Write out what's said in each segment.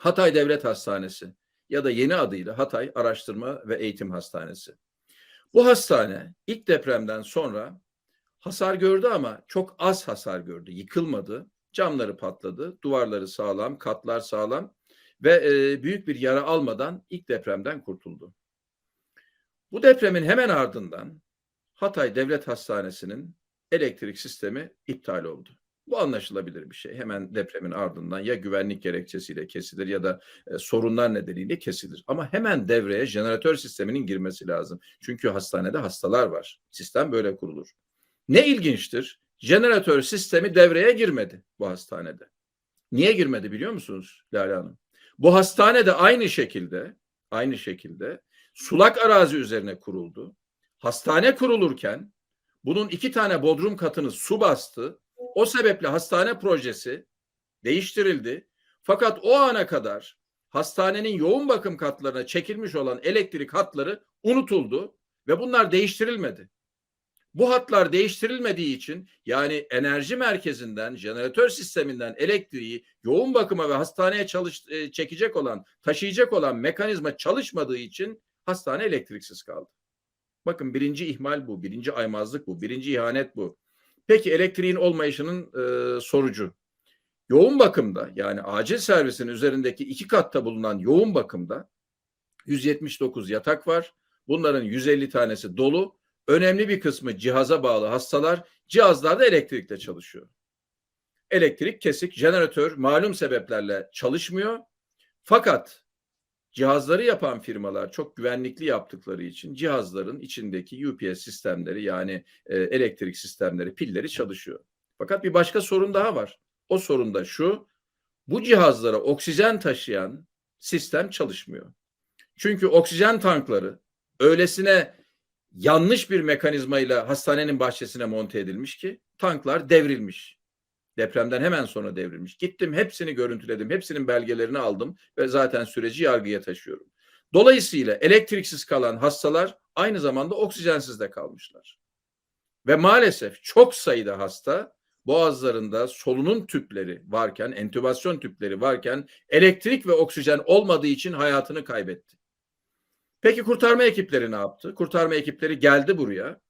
Hatay Devlet Hastanesi ya da yeni adıyla Hatay Araştırma ve Eğitim Hastanesi. Bu hastane ilk depremden sonra hasar gördü ama çok az hasar gördü. Yıkılmadı. Camları patladı. Duvarları sağlam, katlar sağlam ve e, büyük bir yara almadan ilk depremden kurtuldu. Bu depremin hemen ardından Hatay Devlet Hastanesi'nin elektrik sistemi iptal oldu. Bu anlaşılabilir bir şey. Hemen depremin ardından ya güvenlik gerekçesiyle kesilir ya da e, sorunlar nedeniyle kesilir. Ama hemen devreye jeneratör sisteminin girmesi lazım. Çünkü hastanede hastalar var. Sistem böyle kurulur. Ne ilginçtir? Jeneratör sistemi devreye girmedi bu hastanede. Niye girmedi biliyor musunuz Lale Hanım? Bu hastanede aynı şekilde aynı şekilde sulak arazi üzerine kuruldu. Hastane kurulurken bunun iki tane bodrum katını su bastı. O sebeple hastane projesi değiştirildi. Fakat o ana kadar hastanenin yoğun bakım katlarına çekilmiş olan elektrik hatları unutuldu ve bunlar değiştirilmedi. Bu hatlar değiştirilmediği için yani enerji merkezinden, jeneratör sisteminden elektriği yoğun bakıma ve hastaneye çalış, e, çekecek olan, taşıyacak olan mekanizma çalışmadığı için hastane elektriksiz kaldı. Bakın birinci ihmal bu, birinci aymazlık bu, birinci ihanet bu. Peki elektriğin olmayışının e, sorucu. Yoğun bakımda yani acil servisin üzerindeki iki katta bulunan yoğun bakımda 179 yatak var. Bunların 150 tanesi dolu. Önemli bir kısmı cihaza bağlı hastalar. Cihazlarda elektrikle çalışıyor. Elektrik kesik, jeneratör malum sebeplerle çalışmıyor. Fakat cihazları yapan firmalar çok güvenlikli yaptıkları için cihazların içindeki UPS sistemleri yani e, elektrik sistemleri, pilleri çalışıyor. Fakat bir başka sorun daha var. O sorun da şu. Bu cihazlara oksijen taşıyan sistem çalışmıyor. Çünkü oksijen tankları öylesine yanlış bir mekanizmayla hastanenin bahçesine monte edilmiş ki tanklar devrilmiş. Depremden hemen sonra devrilmiş. Gittim hepsini görüntüledim. Hepsinin belgelerini aldım ve zaten süreci yargıya taşıyorum. Dolayısıyla elektriksiz kalan hastalar aynı zamanda oksijensiz de kalmışlar. Ve maalesef çok sayıda hasta boğazlarında solunum tüpleri varken, entübasyon tüpleri varken elektrik ve oksijen olmadığı için hayatını kaybetti. Peki kurtarma ekipleri ne yaptı? Kurtarma ekipleri geldi buraya.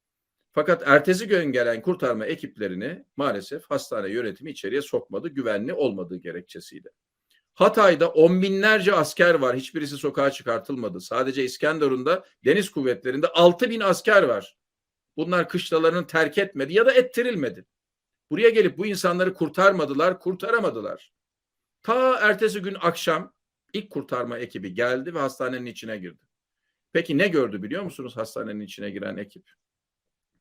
Fakat ertesi gün gelen kurtarma ekiplerini maalesef hastane yönetimi içeriye sokmadı güvenli olmadığı gerekçesiyle. Hatay'da on binlerce asker var. Hiçbirisi sokağa çıkartılmadı. Sadece İskenderun'da deniz kuvvetlerinde altı bin asker var. Bunlar kışlalarını terk etmedi ya da ettirilmedi. Buraya gelip bu insanları kurtarmadılar, kurtaramadılar. Ta ertesi gün akşam ilk kurtarma ekibi geldi ve hastanenin içine girdi. Peki ne gördü biliyor musunuz hastanenin içine giren ekip?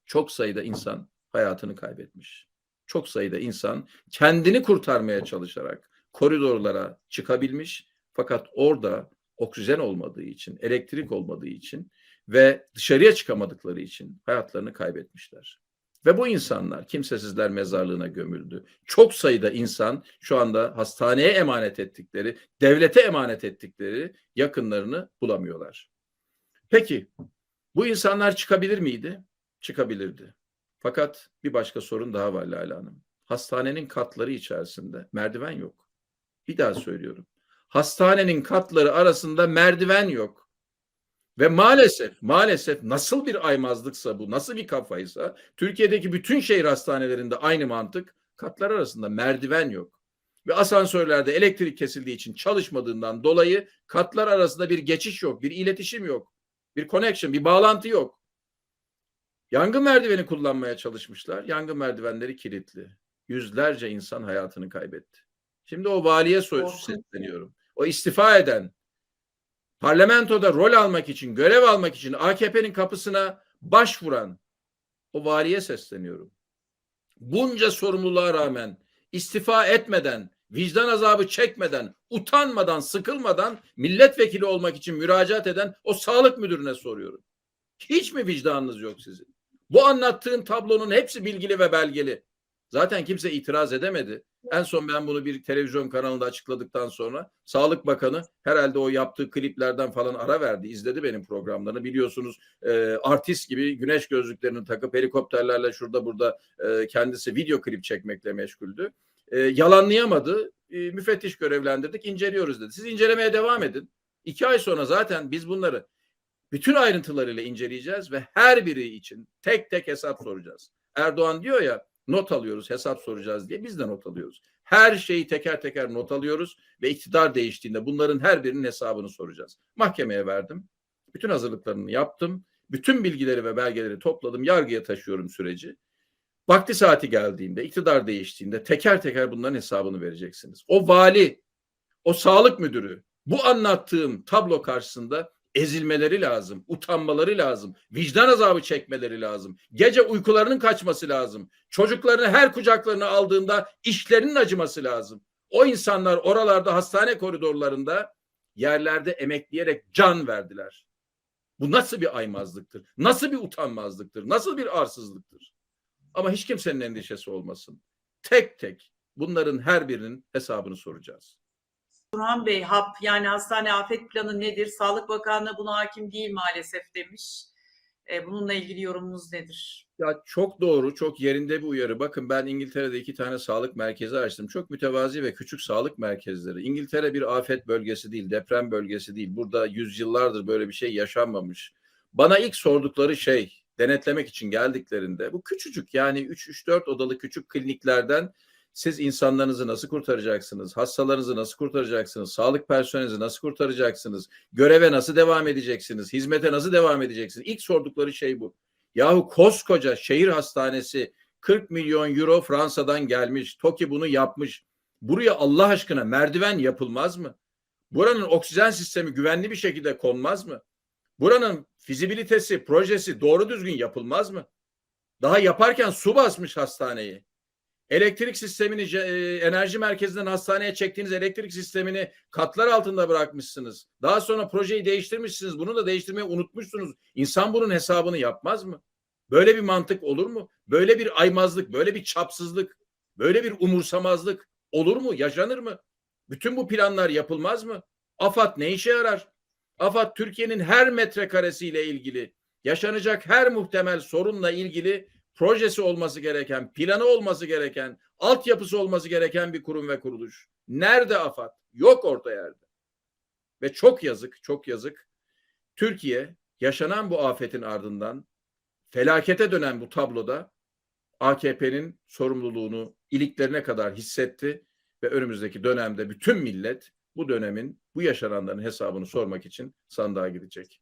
Çok sayıda insan hayatını kaybetmiş. Çok sayıda insan kendini kurtarmaya çalışarak koridorlara çıkabilmiş fakat orada oksijen olmadığı için, elektrik olmadığı için ve dışarıya çıkamadıkları için hayatlarını kaybetmişler. Ve bu insanlar kimsesizler mezarlığına gömüldü. Çok sayıda insan şu anda hastaneye emanet ettikleri, devlete emanet ettikleri yakınlarını bulamıyorlar. Peki bu insanlar çıkabilir miydi? Çıkabilirdi. Fakat bir başka sorun daha var Lale Hanım. Hastanenin katları içerisinde merdiven yok. Bir daha söylüyorum. Hastanenin katları arasında merdiven yok. Ve maalesef, maalesef nasıl bir aymazlıksa bu, nasıl bir kafaysa, Türkiye'deki bütün şehir hastanelerinde aynı mantık, katlar arasında merdiven yok. Ve asansörlerde elektrik kesildiği için çalışmadığından dolayı katlar arasında bir geçiş yok, bir iletişim yok, bir connection, bir bağlantı yok. Yangın merdiveni kullanmaya çalışmışlar. Yangın merdivenleri kilitli. Yüzlerce insan hayatını kaybetti. Şimdi o valiye sesleniyorum. O istifa eden, parlamentoda rol almak için, görev almak için AKP'nin kapısına başvuran o valiye sesleniyorum. Bunca sorumluluğa rağmen istifa etmeden, vicdan azabı çekmeden, utanmadan, sıkılmadan milletvekili olmak için müracaat eden o sağlık müdürüne soruyorum. Hiç mi vicdanınız yok sizin? Bu anlattığın tablonun hepsi bilgili ve belgeli. Zaten kimse itiraz edemedi. En son ben bunu bir televizyon kanalında açıkladıktan sonra Sağlık Bakanı herhalde o yaptığı kliplerden falan ara verdi. izledi benim programlarını. Biliyorsunuz e, artist gibi güneş gözlüklerini takıp helikopterlerle şurada burada e, kendisi video klip çekmekle meşguldü. E, yalanlayamadı. e, müfettiş görevlendirdik, inceliyoruz dedi. Siz incelemeye devam edin. İki ay sonra zaten biz bunları bütün ayrıntılarıyla inceleyeceğiz ve her biri için tek tek hesap soracağız. Erdoğan diyor ya not alıyoruz, hesap soracağız diye biz de not alıyoruz. Her şeyi teker teker not alıyoruz ve iktidar değiştiğinde bunların her birinin hesabını soracağız. Mahkemeye verdim. Bütün hazırlıklarını yaptım. Bütün bilgileri ve belgeleri topladım. Yargıya taşıyorum süreci. Vakti saati geldiğinde, iktidar değiştiğinde teker teker bunların hesabını vereceksiniz. O vali, o sağlık müdürü bu anlattığım tablo karşısında ezilmeleri lazım, utanmaları lazım, vicdan azabı çekmeleri lazım. Gece uykularının kaçması lazım. Çocuklarını her kucaklarına aldığında işlerinin acıması lazım. O insanlar oralarda hastane koridorlarında yerlerde emekleyerek can verdiler. Bu nasıl bir aymazlıktır? Nasıl bir utanmazlıktır? Nasıl bir arsızlıktır? Ama hiç kimsenin endişesi olmasın. Tek tek bunların her birinin hesabını soracağız. Burhan Bey, HAP yani hastane afet planı nedir? Sağlık Bakanlığı buna hakim değil maalesef demiş. E, bununla ilgili yorumunuz nedir? Ya çok doğru, çok yerinde bir uyarı. Bakın ben İngiltere'de iki tane sağlık merkezi açtım. Çok mütevazi ve küçük sağlık merkezleri. İngiltere bir afet bölgesi değil, deprem bölgesi değil. Burada yüzyıllardır böyle bir şey yaşanmamış. Bana ilk sordukları şey, denetlemek için geldiklerinde bu küçücük yani 3-3-4 odalı küçük kliniklerden siz insanlarınızı nasıl kurtaracaksınız? Hastalarınızı nasıl kurtaracaksınız? Sağlık personelinizi nasıl kurtaracaksınız? Göreve nasıl devam edeceksiniz? Hizmete nasıl devam edeceksiniz? İlk sordukları şey bu. Yahu koskoca şehir hastanesi 40 milyon euro Fransa'dan gelmiş. TOKİ bunu yapmış. Buraya Allah aşkına merdiven yapılmaz mı? Buranın oksijen sistemi güvenli bir şekilde konmaz mı? Buranın fizibilitesi, projesi doğru düzgün yapılmaz mı? Daha yaparken su basmış hastaneyi. Elektrik sistemini, e, enerji merkezinden hastaneye çektiğiniz elektrik sistemini katlar altında bırakmışsınız. Daha sonra projeyi değiştirmişsiniz. Bunu da değiştirmeyi unutmuşsunuz. İnsan bunun hesabını yapmaz mı? Böyle bir mantık olur mu? Böyle bir aymazlık, böyle bir çapsızlık, böyle bir umursamazlık olur mu? Yaşanır mı? Bütün bu planlar yapılmaz mı? AFAD ne işe yarar? AFAD Türkiye'nin her metrekaresiyle ilgili, yaşanacak her muhtemel sorunla ilgili projesi olması gereken, planı olması gereken, altyapısı olması gereken bir kurum ve kuruluş. Nerede AFAD? Yok orta yerde. Ve çok yazık, çok yazık. Türkiye yaşanan bu afetin ardından felakete dönen bu tabloda AKP'nin sorumluluğunu iliklerine kadar hissetti ve önümüzdeki dönemde bütün millet bu dönemin bu yaşananların hesabını sormak için sandığa gidecek.